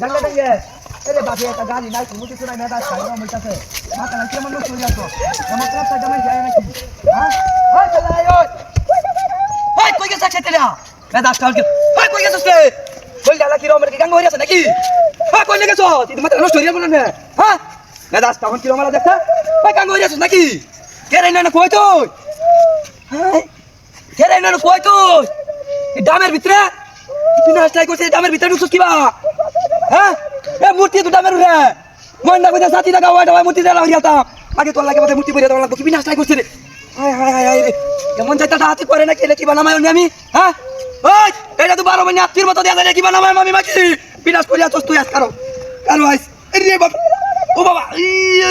জানলে দেঙ্গে এরে বাপে, একটা গাড়ি নাই কোনো কিছু নাই মেদা খাই না মইতাছে মাথা না কেমন নষ্ট হয়ে যাচ্ছ? আমার রাস্তা জামাই যায় নাকি? হ্যাঁ? ওই চলে আয়, ওই। কই গেছ না মেদা খাওয়ার কি ওই, কই গেছস রে? কই ডালা কি রমের কি গাঙ্গ হইছে নাকি? হ্যাঁ কই গেছ তুই মাথা নষ্ট হয়ে যাবে না হ্যাঁ? মেদা খাওয়ার কি রমের দেখা ওই গাঙ্গ হইছে নাকি? কে রে না কই তুই? হ্যাঁ? কে রে না কই তুই? ডামের ভিতরে? তুই নাস্তাই করছিস ডামের ভিতরে ঢুকছিস কিবা হ্যাঁ? এ মূর্তি দুটা মেরু রে। মন না কইতা সাথী টাকা ওয়াটা মূর্তি দেলা হইয়াতা আগে তোর লাগে মতে মূর্তি পড়িয়া তোর লাগবো, কি নাস্তাই করছিস রে। হায় হায় হায় হায় রে। এমন যাইতা হাতি করে না কেলে কি বানামাই আমি হ্যাঁ? ওই, এটা তো বারো মানে আত্মীর মতো দেয়া যায় কি বানামাই আমি মাকি বিনাশ করিয়া তোস তুই আজ কারও। কারও রে বাপ। ও বাবা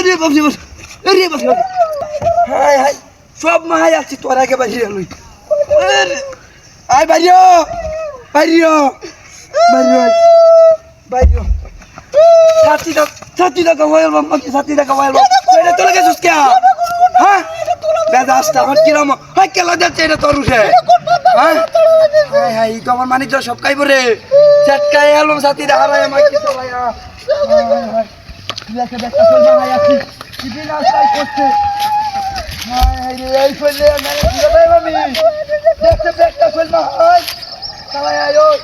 রে বাপ রে বাপ। হায় হায়। সব মাহাই আছি, তোর আগে বাড়িয়ে লই আয় বাইরিও বাইরিও বাইরিও বাইরিও ছাতি টাকা ছাতি টাকা ওয়াইল বাবা কি ছাতি টাকা ওয়াইল বাবা এটা চলে গেছিস কে হ্যাঁ বেদাসটা আমার কিরম হাই কেলা যাচ্ছে এটা তোর উঠে হ্যাঁ হাই হাই তো আমার মানিক সব খাইব রে চটকাই এলাম ছাতি টাকা হারাই আমার কি হাই তুই একটা ব্যাগটা চলবে হাই আছি কি দিন আসাই করছে হাই হাই রে এই ফেলে আমি কি হবে আমি দেখতে ব্যাগটা চলবে হাই চালাই আয় ওই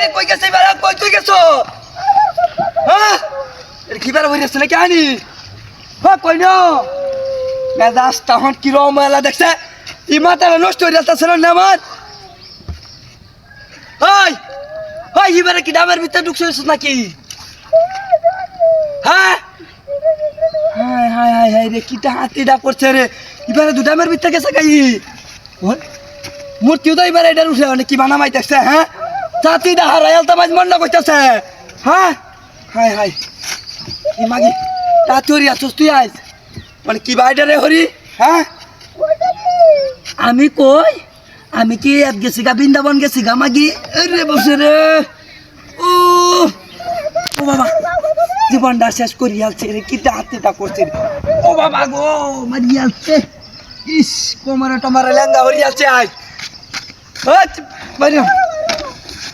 আরে কই গেছে এবার? কই তুই গেছো? হ্যাঁ এটা কি বেলা হয়ে নাকি আনি? হ্যাঁ কই ন? মেজাজ তখন কিরম মেলা দেখছে? ই মাথাটা নষ্ট হয়ে যাচ্ছে না আমার। হাই হাই এবারে কি ডাবের ভিতরে ঢুকছিস নাকি? হ্যাঁ? হাই হাই হাই হাই রে, কিটা হাতিটা করছে রে। এবারে দু ডাবের ভিতরে গেছে গাই মূর্তিও তো এবারে এটার উঠে অনেক কি বানামাই দেখছে হ্যাঁ? চাতিটা হারাইল তো মাঝ মন্ডা করতেছে হ্যাঁ? হাই হাই। কি মাগি তাতুরি আসুস তুই আইস। মানে কি বাইটা রে হরি? হ্যাঁ? আমি কই? আমি কি এত গেছি গা বৃন্দাবন গেছি গা মাগি? রে বসে রে। ও ও বাবা, জীবনটা শেষ করি আলছে রে, কি হাতিটা করছে ও বাবা গো মারি আলছে। ইস, কোমরে টমারে লেঙ্গা হরি আলছে আজ আজ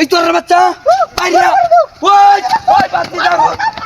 এই তোর বাচ্চা? আইয়া ওই ওই দাও